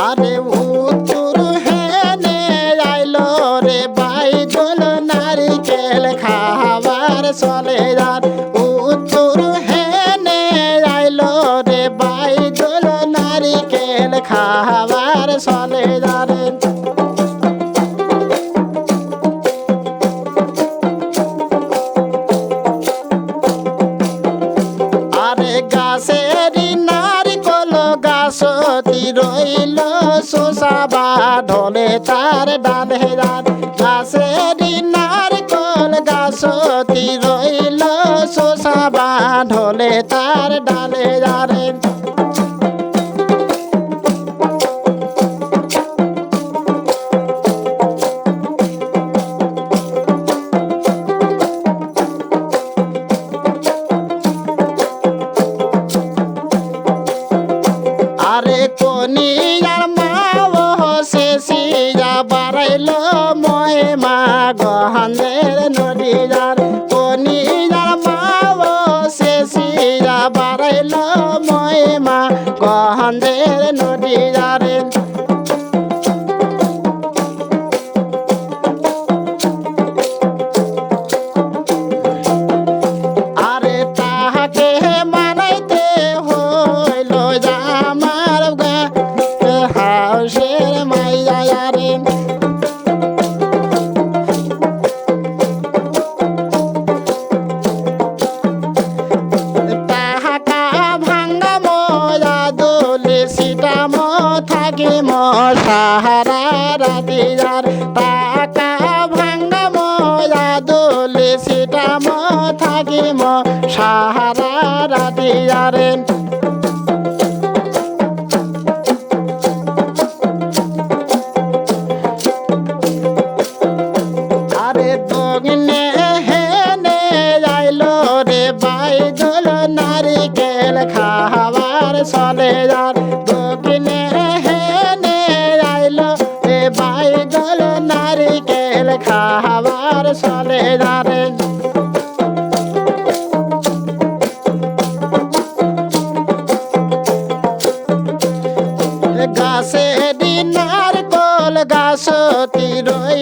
আরে শোষাবা ঢলে তার ডালে যার বাড়াইল মহিমা গহনের নদীয়ার কনিয়ার মা শেষিয়া বাড়াইল মহিমা গহনের নদীয়ারে আরে রাতি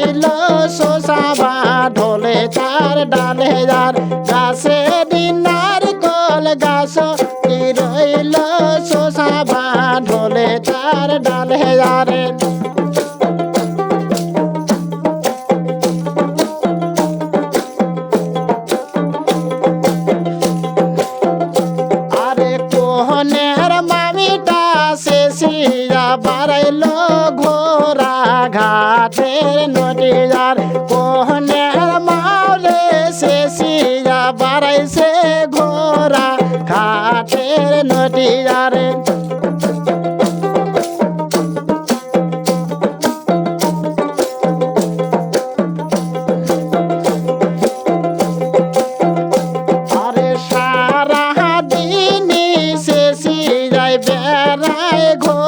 রইল শোষাবা ঢোলে চার ডালে যার গাছে দিনার কল গাছতি রইল শোষাবা ঢোলে চার ডালে যারে বাড়াইল ঘোরা ঘাটের নদীয়ার কোহনের মাওলে শেষিয়া বাড়াইছে ঘোরা শেষি যাই বেড়ায় ঘোরা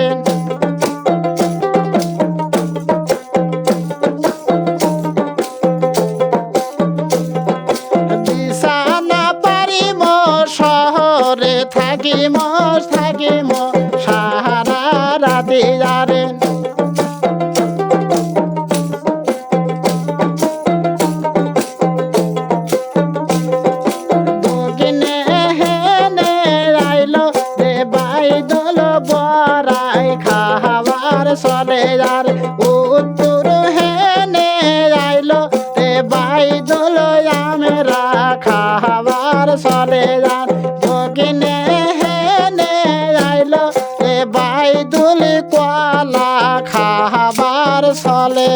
থাকিম থাকিম সাহারা রাতে যারে বাইদুল কলা খাবার চলে